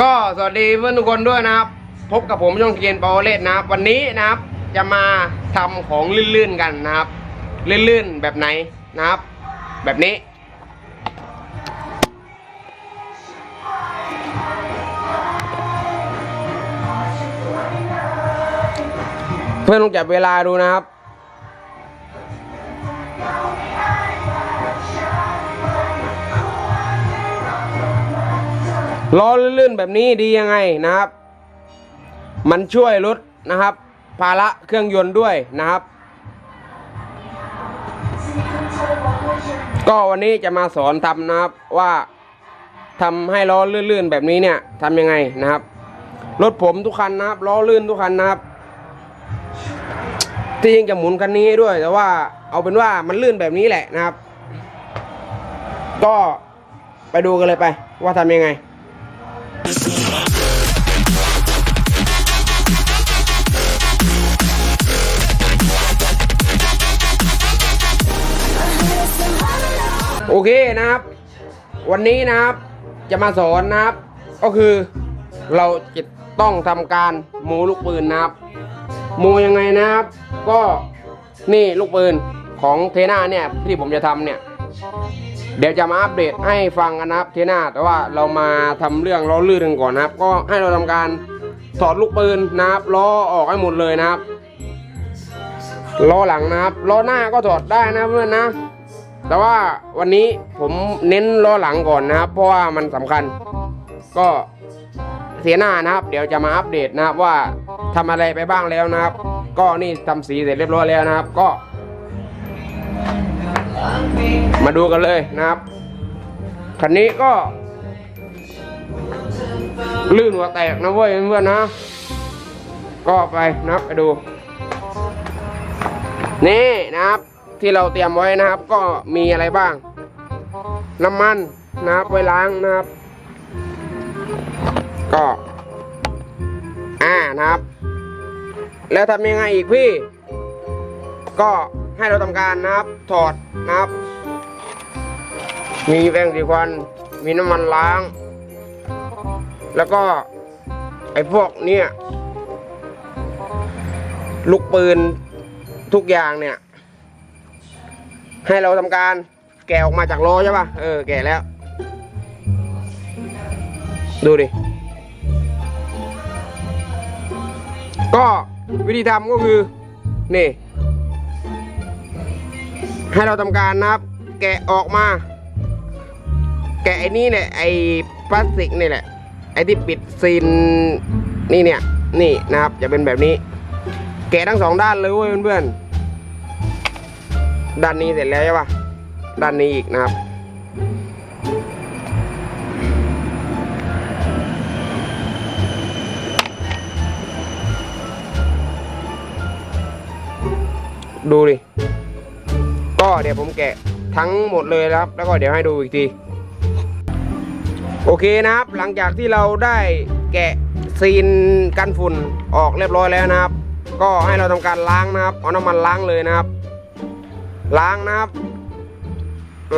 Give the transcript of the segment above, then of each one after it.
ก็สวัสดีเพื่อนทุกคนด้วยนะครับ พบกับผมช่องเกียนปอเลสนะครับ วันนี้นะครับจะมาทำของลื่นๆกันนะครับ ลื่นๆแบบไหนนะครับ แบบนี้ เพื่อนลองจับเวลาดูนะครับ ล้อลื่นๆแบบนี้ดียังไงนะครับ มันช่วยลดนะครับ ภาระเครื่องยนต์ด้วยนะครับ ก็วันนี้จะมาสอนทำนะครับว่าทำให้ล้อลื่นๆแบบนี้เนี่ยทำยังไงนะครับรถผมทุกคันนะครับล้อลื่นทุกคันนะครับที่จริงจะหมุนคันนี้ด้วย แต่ว่าเอาเป็นว่ามันลื่นแบบนี้แหละนะครับ ก็ไปดูกันเลยไป ว่าทำยังไง โอเคนะครับ วันนี้นะครับจะมาสอนนะครับ ก็คือเราจะต้องทำการหมูลูกปืนนะครับหมูยังไงนะครับ ก็นี่ลูกปืนของเทน่าเนี่ยที่ผมจะทำเนี่ย เดี๋ยวจะมาอัปเดตให้ฟังกันนะครับเทน่าแต่ว่าเรามาทำเรื่องล้อลื่นกันก่อนนะครับ ก็ให้เราทำการถอดลูกปืนนะครับล้อออกให้หมดเลยนะครับล้อหลังนะครับล้อหน้าก็ถอดได้นะเพื่อนนะ แต่ว่าวันนี้ผมเน้นล้อหลังก่อนนะครับ เพราะว่ามันสำคัญ ก็เสียหน้านะครับ เดี๋ยวจะมาอัปเดตนะครับว่าทำอะไรไปบ้างแล้วนะครับ ก็นี่ทำสีเสร็จเรียบร้อยแล้วนะครับ ก็ มาดูกันเลยนะครับ คันนี้ก็ลื่นหัวแตกนะเว้ยเพื่อนนะ ก็ไปนะครับไปดู นี่นะครับ ที่เราเตรียมไว้นะครับ ก็มีอะไรบ้าง น้ำมันนะครับไว้ล้างนะครับ ก็อ่านะครับ แล้วทำยังไงอีกพี่ ก็ ให้เราทำการนะครับถอดนะครับ มีแป้งสีควัน มีน้ำมันล้าง แล้วก็ไอ้พวกเนี้ยลูกปืนทุกอย่างเนี่ย ให้เราทำการแกะออกมาจากล้อใช่ป่ะเออแกะแล้ว ดูดิก็วิธีทำก็คือ นี่ ให้เราทำการนะครับ แกะออกมา แกะไอ้นี่เนี่ยไอ้พลาสติกนี่แหละ ไอ้ที่ปิดซีนนี่เนี่ย นี่นะครับจะเป็นแบบนี้ แกะทั้งสองด้านเลยเว้ยเพื่อนๆด้านนี้เสร็จแล้วใช่ปะด้านนี้อีกนะครับดูดิ เดี๋ยวผมแกะทั้งหมดเลยนะครับ แล้วก็เดี๋ยวให้ดูอีกที โอเคนะครับ หลังจากที่เราได้แกะซีนกันฝุ่นออกเรียบร้อยแล้วนะครับ ก็ให้เราทำการล้างนะครับเอาน้ำมันล้างเลยนะครับ ล้างนะครับ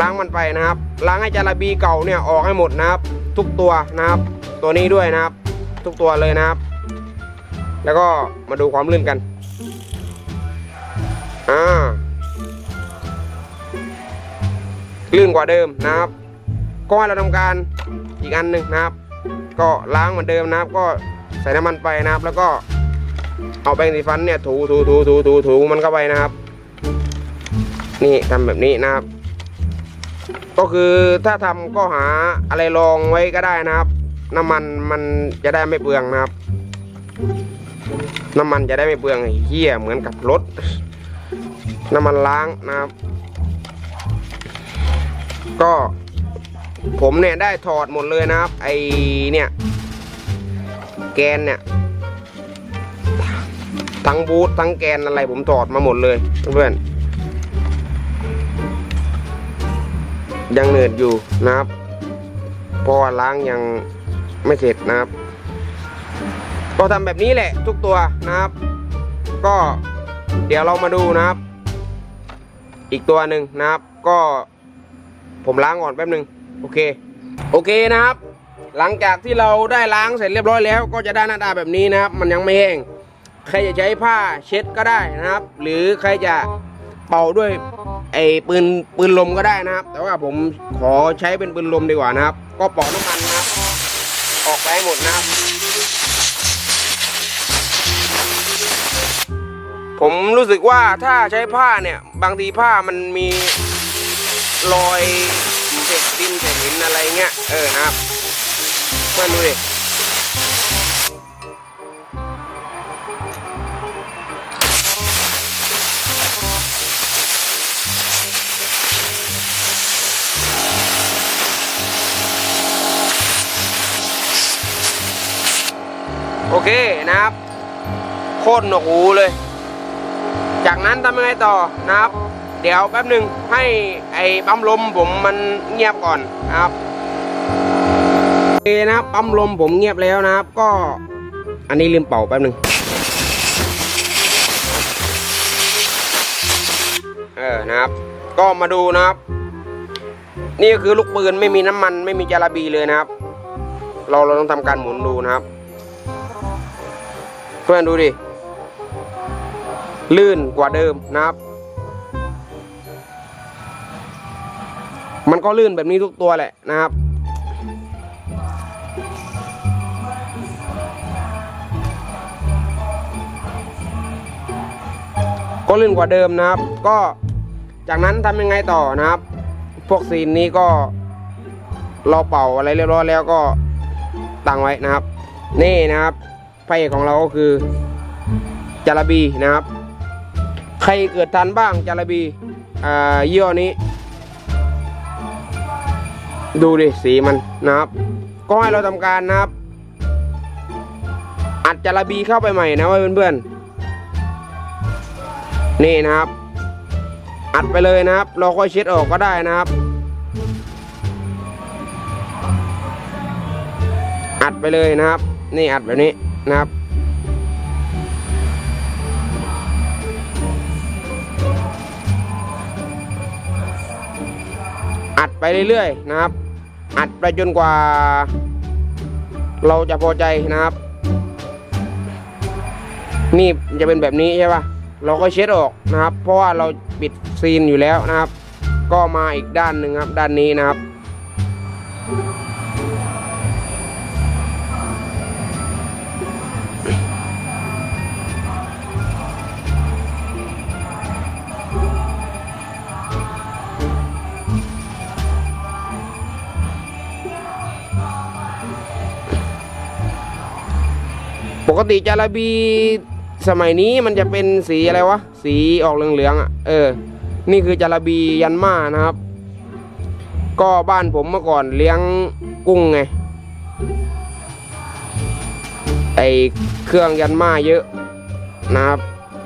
ล้างมันไปนะครับ ล้างให้จาระบีเก่าเนี่ยออกให้หมดนะครับ ทุกตัวนะครับ ตัวนี้ด้วยนะครับ ทุกตัวเลยนะครับ แล้วก็มาดูความลื่นกันอ่า ลื่นกว่าเดิมนะครับ ก็ให้เราทำการอีกอันหนึ่งนะครับ ก็ล้างเหมือนเดิมนะครับ ก็ใส่น้ำมันไปนะครับ แล้วก็เอาแปรงสีฟันเนี่ยถูถูถูถูถูถูมันเข้าไปนะครับ นี่ทำแบบนี้นะครับ ก็คือถ้าทำก็หาอะไรรองไว้ก็ได้นะครับ น้ำมันมันจะได้ไม่เปลืองนะครับ น้ำมันจะได้ไม่เปลืองเหี้ยเหมือนกับรถน้ำมันล้างนะครับ ก็ผมเนี่ยได้ถอดหมดเลยนะครับ ไอเนี่ย แกนเนี่ย ทั้งบูททั้งแกนอะไรผมถอดมาหมดเลยเพื่อนยังเหนื่อยอยู่นะครับเพราะว่าล้างยังไม่เสร็จนะครับ ก็ทำแบบนี้แหละทุกตัวนะครับ ก็เดี๋ยวเรามาดูนะครับ อีกตัวหนึ่งนะครับ ก็ ผมล้างก่อนแป๊บหนึ่งโอเค โอเคนะครับ หลังจากที่เราได้ล้างเสร็จเรียบร้อยแล้ว ก็จะได้หน้าตาแบบนี้นะครับ มันยังไม่แห้งใครจะใช้ผ้าเช็ดก็ได้นะครับ หรือใครจะเป่าด้วยไอ้ปืนปืนลมก็ได้นะครับ แต่ว่าผมขอใช้เป็นปืนลมดีกว่านะครับ ก็เป่าน้ำมันนะครับ ออกไปให้หมดนะครับ ผมรู้สึกว่าถ้าใช้ผ้าเนี่ย บางทีผ้ามันมี รอยเศษดินเศษหินอะไรเงี้ย เออครับเพื่อนดูดิโอเคนะครับโคตรหนวกหูเลย จากนั้นทำยังไงต่อนะครับ เดี๋ยวแป๊บหนึ่งให้ไอ้ปั๊มลมผมมันเงียบก่อนนะครับโอเคนะครับปั๊มลมผมเงียบแล้วนะครับ ก็อันนี้ลืมเป่าแป๊บหนึ่งเออนะครับ ก็มาดูนะครับ นี่ก็คือลูกปืนไม่มีน้ำมันไม่มีจาระบีเลยนะครับ เราเราต้องทำการหมุนดูนะครับเพื่อนดูดิลื่นกว่าเดิมนะครับ มันก็ลื่นแบบนี้ทุกตัวแหละนะครับ ก็ลื่นกว่าเดิมนะครับ ก็จากนั้นทำยังไงต่อนะครับ พวกซีนนี้ก็เราเป่าอะไรเรียบร้อยแล้วก็ตั้งไว้นะครับ นี่นะครับพระเอกของเราก็คือจาระบีนะครับ ใครเกิดทันบ้างจาระบีอ่ายี่ห้อนี้ ดูดิสีมันนะครับ ก็ให้เราทำการนะครับ อัดจาระบีเข้าไปใหม่นะเว้ยเพื่อนๆนี่นะครับ อัดไปเลยนะครับ เราค่อยเช็ดออกก็ได้นะครับ อัดไปเลยนะครับ นี่อัดแบบนี้นะครับ ไปเรื่อยๆนะครับ อัดไปจนกว่า เราจะพอใจนะครับ นี่จะเป็นแบบนี้ใช่ปะเราก็เช็ดออกนะครับ เพราะว่าเราปิดซีนอยู่แล้วนะครับ ก็มาอีกด้านหนึ่งครับ ด้านนี้นะครับ ปกติจาระบีสมัยนี้มันจะเป็นสีอะไรวะ สีออกเหลืองๆอะ เออ นี่คือจาระบียันมานะครับ ก็บ้านผมเมื่อก่อนเลี้ยงกุ้งไง ไอเครื่องยันมาเยอะนะครับ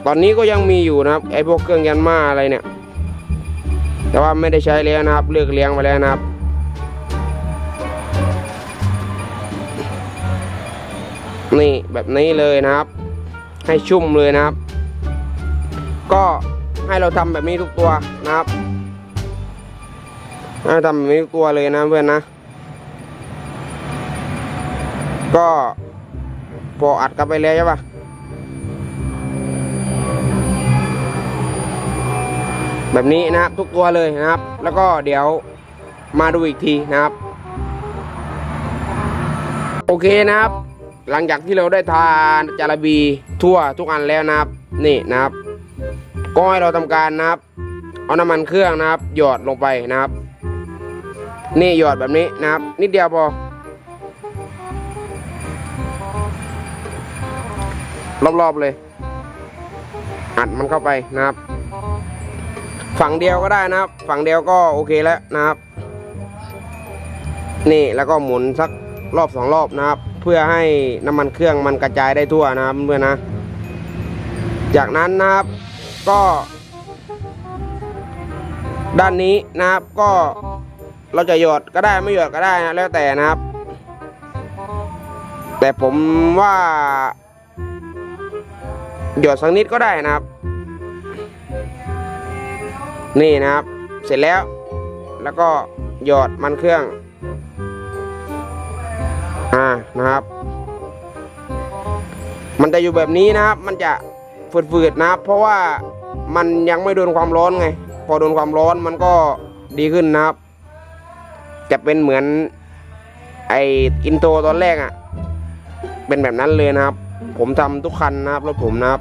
ตอนนี้ก็ยังมีอยู่นะครับ ไอพวกเครื่องยันมาอะไรเนี่ย แต่ว่าไม่ได้ใช้แล้วนะครับ เลิกเลี้ยงไปแล้วนะครับ นี่แบบนี้เลยนะครับ ให้ชุ่มเลยนะครับ ก็ให้เราทำแบบนี้ทุกตัวนะครับให้ทำแบบนี้ทุกตัวเลยนะเพื่อนนะ ก็พออัดกลับไปแล้วใช่ปะแบบนี้นะครับทุกตัวเลยนะครับ แล้วก็เดี๋ยวมาดูอีกทีนะครับ โอเคนะครับ หลังจากที่เราได้ทานจาระบีทั่วทุกอันแล้วนะครับ นี่นะครับ ก็ให้เราทำการนะครับ เอาน้ำมันเครื่องนะครับ หยอดลงไปนะครับ นี่หยอดแบบนี้นะครับ นิดเดียวพอรอบๆเลย อัดมันเข้าไปนะครับ ฝั่งเดียวก็ได้นะครับ ฝั่งเดียวก็โอเคแล้วนะครับ นี่แล้วก็หมุนสักรอบสองรอบนะครับ พื่อให้น้ำมันเครื่องมันกระจายได้ทั่วนะครับเพื่อนนะ จากนั้นนะครับก็ ด้านนี้นะครับก็เราจะหยดก็ได้ไม่หยดก็ได้นะแล้วแต่นะครับ แต่ผมว่าหยดสักนิดก็ได้นะครับ นี่นะครับ เสร็จแล้ว แล้วก็หยอดมันเครื่อง อ่านะครับ มันจะอยู่แบบนี้นะครับ มันจะฝืดๆนะครับ เพราะว่ามันยังไม่โดนความร้อนไง พอโดนความร้อนมันก็ดีขึ้นนะครับ จะเป็นเหมือนไออินโทรตอนแรกอะ่ะ เป็นแบบนั้นเลยนะครับ ผมทำทุกคันนะครับรถผมนะครับ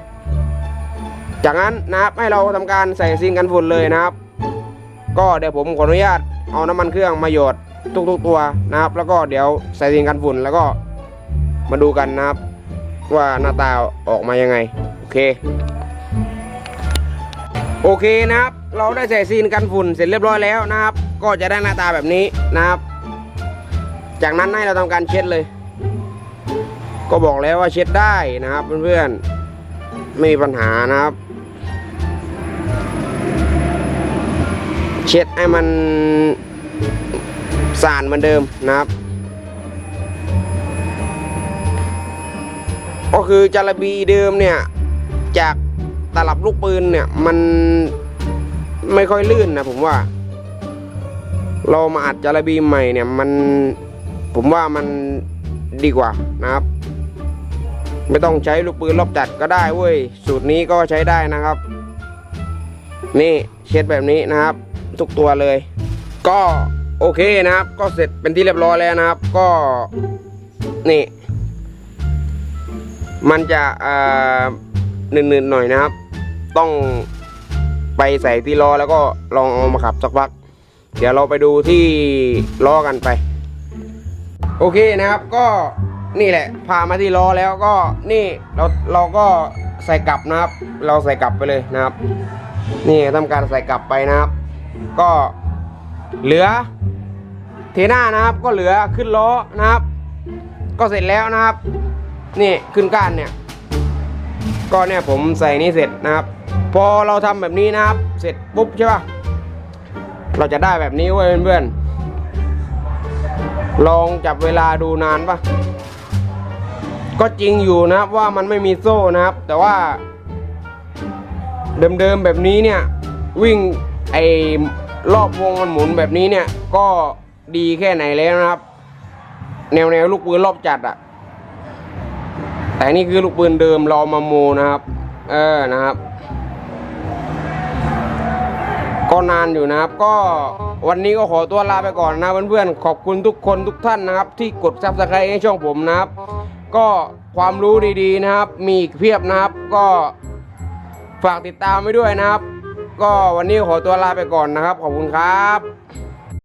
จากนั้นนะครับให้เราทำการใส่ซิงกันฝุ่นเลยนะครับ ก็เดี๋ยวผมขออนุญาตเอาน้ำมันเครื่องมาหยด ทุกๆตัวนะครับ แล้วก็เดี๋ยวใส่ซิงกันฝุ่นแล้วก็มาดูกันนะครับ ว่าหน้าตาออกมายังไง โอเค โอเคนะครับ เราได้ใส่ซีนกันฝุ่นเสร็จเรียบร้อยแล้วนะครับ ก็จะได้หน้าตาแบบนี้นะครับ จากนั้นให้เราทำการเช็ดเลย ก็บอกแล้วว่าเช็ดได้นะครับเพื่อนๆไม่มีปัญหานะครับเช็ดให้มัน สาดเหมือนเดิมนะครับ ก็คือจารบีเดิมเนี่ย จากตลับลูกปืนเนี่ย มันไม่ค่อยลื่นนะผมว่า เรามาอัดจารบีใหม่เนี่ยมันผมว่ามันดีกว่านะครับ ไม่ต้องใช้ลูกปืนรอบจัดก็ได้เว้ย สูตรนี้ก็ใช้ได้นะครับ นี่เช็ดแบบนี้นะครับ ทุกตัวเลย ก็ โอเคนะครับ ก็เสร็จเป็นที่เรียบร้อยแล้วนะครับ ก็นี่ มันจะเอ่อหนืดๆหน่อยนะครับ ต้องไปใส่ที่ล้อแล้วก็ลองเอามาขับสักพัก เดี๋ยวเราไปดูที่ล้อกันไป โอเคนะครับก็นี่แหละ พามาที่ล้อแล้วก็นี่เราเราก็ใส่กลับนะครับ เราใส่กลับไปเลยนะครับ นี่ทำการใส่กลับไปนะครับ ก็ เหลือเทหน้านะครับก็เหลือขึ้นล้อนะครับ ก็เสร็จแล้วนะครับนี่ขึ้นก้านเนี่ยก็เนี่ยผมใส่นี่เสร็จนะครับ พอเราทำแบบนี้นะครับ เสร็จปุ๊บใช่ป่ะเราจะได้แบบนี้เว้ยเพื่อนๆลองจับเวลาดูนานปะก็จริงอยู่นะครับว่ามันไม่มีโซ่นะครับ แต่ว่า เดิมๆแบบนี้เนี่ยวิ่งไอ รอบวงมันหมุนแบบนี้เนี่ย ก็ดีแค่ไหนแล้วนะครับ แนวแนวลูกปืนรอบจัดอะแต่นี่คือลูกปืนเดิมรอมาโมนะครับ เออนะครับ ก็นานอยู่นะครับ ก็วันนี้ก็ขอตัวลาไปก่อนนะเพื่อนๆขอบคุณทุกคนทุกท่านนะครับ ที่กดซับสไครต์ให้ช่องผมนะครับ ก็ความรู้ดีๆนะครับ มีอีกเพียบนะครับ ก็ฝากติดตามไว้ด้วยนะครับ ก็วันนี้ขอตัวลาไปก่อนนะครับ ขอบคุณครับ